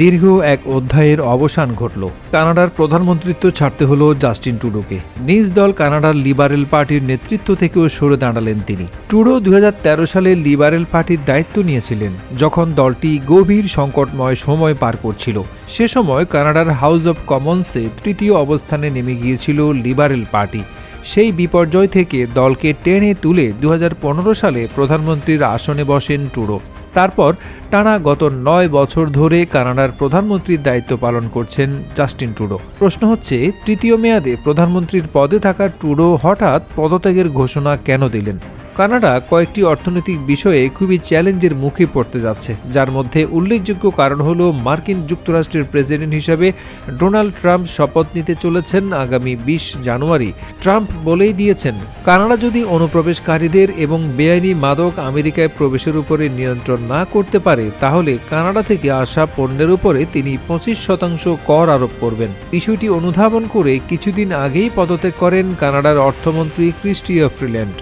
দীর্ঘ এক অধ্যায়ের অবসান ঘটল। কানাডার প্রধানমন্ত্রিত্ব ছাড়তে হলো জাস্টিন টুডোকে নিজ দল কানাডার লিবারেল পার্টির নেতৃত্ব থেকেও সরে দাঁড়ালেন তিনি। টুডো দুই হাজার তেরো সালে লিবারেল পার্টির দায়িত্ব নিয়েছিলেন, যখন দলটি গভীর সংকটময় সময় পার করছিল। সে সময় কানাডার হাউস অব কমন্সে তৃতীয় অবস্থানে নেমে গিয়েছিল লিবারেল পার্টি। সেই বিপর্যয় থেকে দলকে টেনে তুলে দু হাজার পনেরো সালে প্রধানমন্ত্রীর আসনে বসেন টুডো। তারপর টানা গত নয় বছর ধরে কানাডার প্রধানমন্ত্রীর দায়িত্ব পালন করছেন জাস্টিন ট্রুডো প্রশ্ন হচ্ছে, তৃতীয় মেয়াদে প্রধানমন্ত্রীর পদে থাকা ট্রুডো হঠাৎ পদত্যাগের ঘোষণা কেন দিলেন? কানাডা কয়েকটি অর্থনৈতিক বিষয়ে খুবই চ্যালেঞ্জের মুখে পড়তে যাচ্ছে, যার মধ্যে উল্লেখযোগ্য কারণ হল মার্কিন যুক্তরাষ্ট্রের প্রেসিডেন্ট হিসেবে ডোনাল্ড ট্রাম্প শপথ নিতে চলেছেন আগামী বিশ জানুয়ারি। ট্রাম্প বলেই দিয়েছেন, কানাডা যদি অনুপ্রবেশকারীদের এবং বেআইনি মাদক আমেরিকায় প্রবেশের উপরে নিয়ন্ত্রণ না করতে পারে, তাহলে কানাডা থেকে আসা পণ্যের উপরে তিনি পঁচিশ শতাংশ কর আরোপ করবেন। বিষয়টি অনুধাবন করে কিছুদিন আগেই পদত্যাগ করেন কানাডার অর্থমন্ত্রী ক্রিস্টিয়া ফ্রিল্যান্ড।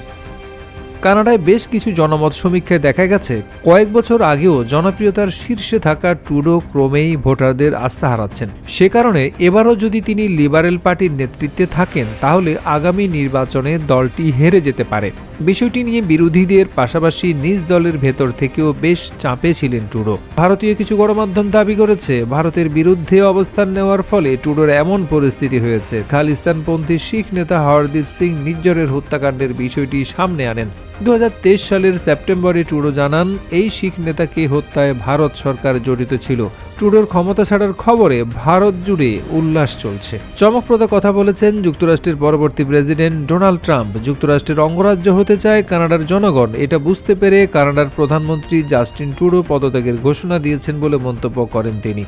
কানাডায় বেশ কিছু জনমত সমীক্ষায় দেখা গেছে, কয়েক বছর আগেও জনপ্রিয়তার শীর্ষে থাকা ট্রুডো ক্রমেই ভোটারদের আস্থা হারাচ্ছেন। সে কারণে এবারও যদি তিনি লিবারেল পার্টির নেতৃত্বে থাকেন, তাহলে আগামী নির্বাচনে দলটি হেরে যেতে পারে। বিষয়টি নিয়ে বিরোধীদের পাশাপাশি নিজ দলের ভেতর থেকেও বেশ চাপে ছিলেন টুডো ভারতীয় কিছু গণমাধ্যম দাবি করেছে, ভারতের বিরুদ্ধে অবস্থান নেওয়ার ফলে টুডোর এমন পরিস্থিতি হয়েছে। খালিস্তানপন্থী শিখ নেতা হরদীপ সিং নিজ্জরের হত্যাকাণ্ডের বিষয়টি সামনে আনেন। দু হাজার তেইশ সালের সেপ্টেম্বরে টুডো জানান, এই শিখ নেতাকে হত্যায় ভারত সরকার জড়িত ছিল। টুডোর ক্ষমতা ছাড়ার খবরে ভারত জুড়ে উল্লাস চলছে। চমকপ্রদ কথা বলেছেন যুক্তরাষ্ট্রের পরবর্তী প্রেসিডেন্ট ডোনাল্ড ট্রাম্প। যুক্তরাষ্ট্রের অঙ্গরাজ্য হতে চায় কানাডার জনগণ। এটা বুঝতে পেরে কানাডার প্রধানমন্ত্রী জাস্টিন টুডো পদত্যাগের ঘোষণা দিয়েছেন বলে মন্তব্য করেন তিনি।